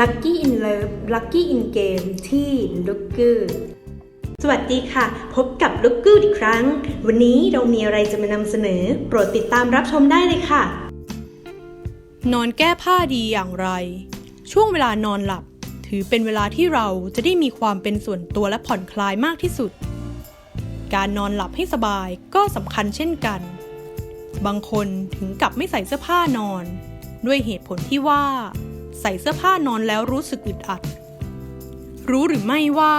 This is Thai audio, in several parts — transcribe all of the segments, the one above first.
Lucky in Love Lucky in Game ที่ l o o k e r สวัสดีค่ะ พบกับ l o o k e r อีกครั้ง วันนี้เรามีอะไรจะมานำเสนอ โปรดติดตามรับชมได้เลยค่ะ นอนแก้ผ้าดีอย่างไร ช่วงเวลานอนหลับ ถือเป็นเวลาที่เราจะได้มีความเป็นส่วนตัวและผ่อนคลายมากที่สุด การนอนหลับให้สบายก็สำคัญเช่นกัน บางคนถึงกับไม่ใส่เสื้อผ้านอน ด้วยเหตุผลที่ว่า ใส่เสื้อผ้านอนแล้วรู้สึกอึดอัด รู้หรือไม่ว่า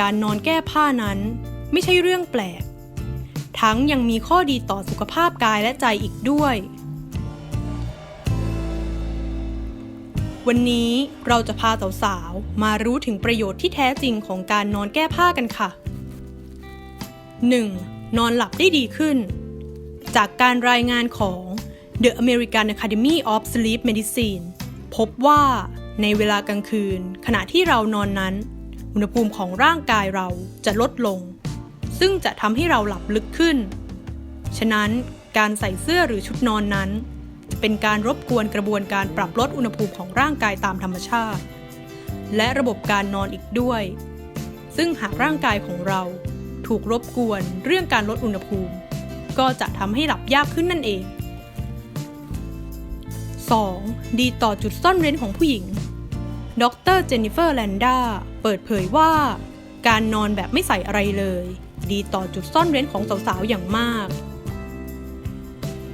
การนอนแก้ผ้านั้นไม่ใช่เรื่องแปลก ทั้งยังมีข้อดีต่อสุขภาพกายและใจอีกด้วย วันนี้เราจะพาสาวๆมารู้ถึงประโยชน์ที่แท้จริงของการนอนแก้ผ้ากันค่ะ 1. นอนหลับได้ดีขึ้น จากการรายงานของ The American Academy of Sleep Medicine พบว่าในเวลากลางคืน ขณะที่เรานอนนั้น อุณหภูมิของร่างกายเราจะลดลง ซึ่งจะทำให้เราหลับลึกขึ้น ฉะนั้นการใส่เสื้อหรือชุดนอนนั้น จะเป็นการรบกวนกระบวนการปรับลดอุณหภูมิของร่างกายตามธรรมชาติ และระบบการนอนอีกด้วย ซึ่งหากร่างกายของเราถูกรบกวนเรื่องการลดอุณหภูมิ ก็จะทำให้หลับยากขึ้นนั่นเอง 2. ดีต่อจุดซ่อนเร้นของผู้หญิง ดรเจนนิเฟอร์แลนด้าเปิดเผยว่า การนอนแบบไม่ใส่อะไรเลย ดีต่อจุดซ่อนเร้นของสาวๆ อย่างมาก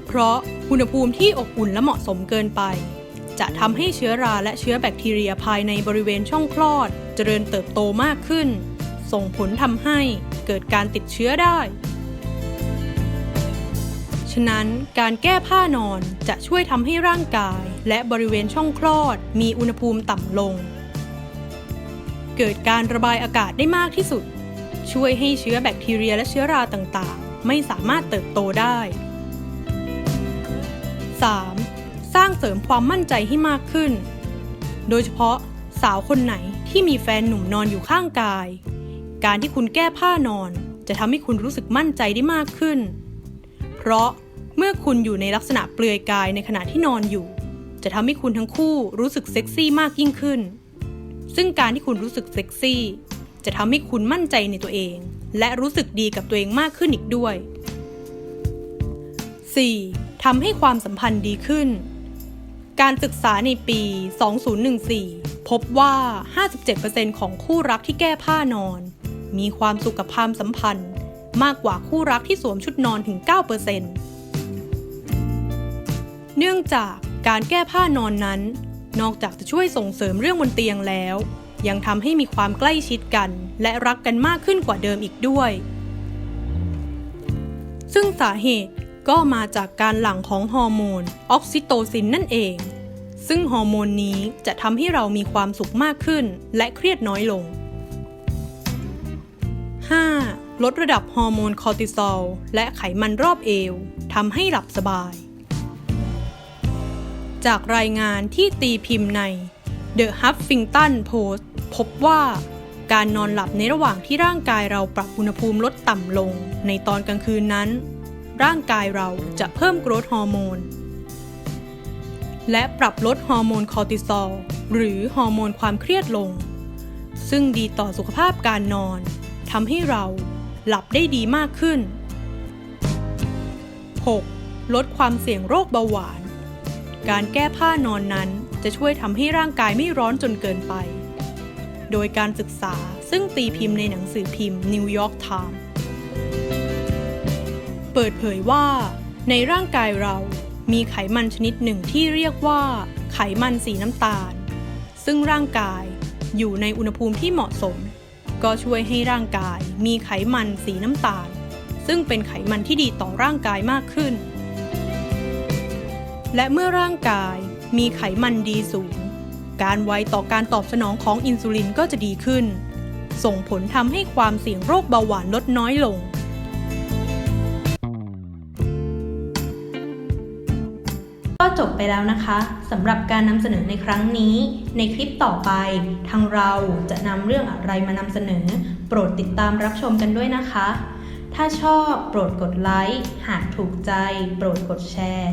เพราะอุณหภูมิที่อบอุ่นและเหมาะสมเกินไป จะทำให้เชื้อราและเชื้อแบคทีเรียภายในบริเวณช่องคลอด เจริญเติบโตมากขึ้น ส่งผลทำให้เกิดการติดเชื้อได้ ฉะนั้นการแก้ผ้านอนจะช่วยทำให้ร่างกาย และบริเวณช่องคลอด มีอุณหภูมิต่ำลง เกิดการระบายอากาศได้มากที่สุด ช่วยให้เชื้อแบคทีเรียและเชื้อราต่างๆ ไม่สามารถเติบโตได้ 3. สร้างเสริมความมั่นใจให้มากขึ้น โดยเฉพาะสาวคนไหนที่มีแฟนหนุ่มนอนอยู่ข้างกาย การที่คุณแก้ผ้านอนจะทำให้คุณรู้สึกมั่นใจได้มากขึ้น เพราะ เมื่อคุณอยู่ในลักษณะเปลือยกายในขณะที่นอนอยู่ จะทำให้คุณทั้งคู่รู้สึกเซ็กซี่มากยิ่งขึ้น ซึ่งการที่คุณรู้สึกเซ็กซี่ จะทำให้คุณมั่นใจในตัวเอง และรู้สึกดีกับตัวเองมากขึ้นอีกด้วย 4. ทำให้ความสัมพันธ์ดีขึ้น การศึกษาในปี 2014 พบว่า 57%ของคู่รักที่แก้ผ้านอน มีความสุขกับความสัมพันธ์ มากกว่าคู่รักที่สวมชุดนอนถึง 9% เนื่องจากการแก้ผ้านอนนั้น นอกจากจะช่วยส่งเสริมเรื่องบนเตียงแล้ว ยังทำให้มีความใกล้ชิดกัน และรักกันมากขึ้นกว่าเดิมอีกด้วย ซึ่งสาเหตุก็มาจากการหลั่งของฮอร์โมนออกซิโตซินนั่นเอง ซึ่งฮอร์โมนนี้จะทำให้เรามีความสุขมากขึ้น และเครียดน้อยลง 5. ลดระดับฮอร์โมนคอร์ติซอลและไขมันรอบเอวทำให้หลับสบาย จากรายงานที่ตีพิมพ์ใน The Huffington Post พบว่า การนอนหลับในระหว่างที่ร่างกายเราปรับอุณหภูมิลดต่ำลง ในตอนกลางคืนนั้น ร่างกายเราจะเพิ่มโกรทฮอร์โมน และปรับลดฮอร์โมนคอร์ติซอลหรือฮอร์โมนความเครียดลง ซึ่งดีต่อสุขภาพการนอนทำให้เราหลับได้ดีมากขึ้น 6. ลดความเสี่ยงโรคเบาหวาน การแก้ผ้านอนนั้นจะช่วยทำให้ร่างกายไม่ร้อนจนเกินไป โดยการศึกษาซึ่งตีพิมพ์ในหนังสือพิมพ์ New York Times เปิดเผยว่า ในร่างกายเรามีไขมันชนิดหนึ่งที่เรียกว่า ไขมันสีน้ำตาล ซึ่งร่างกายอยู่ในอุณหภูมิที่เหมาะสม ก็ช่วยให้ร่างกายมีไขมันสีน้ำตาล ซึ่งเป็นไขมันที่ดีต่อร่างกายมากขึ้น และเมื่อร่างกายมีไขมันดีสูง การไวต่อการตอบสนองของอินซูลินก็จะดีขึ้น ส่งผลทำให้ความเสี่ยงโรคเบาหวานลดน้อยลง ก็จบไปแล้วนะคะสำหรับการนำเสนอในครั้งนี้ ในคลิปต่อไป ทางเราจะนำเรื่องอะไรมานำเสนอ โปรดติดตามรับชมกันด้วยนะคะถ้าชอบโปรดกดไลค์ หากถูกใจ โปรดกดแชร์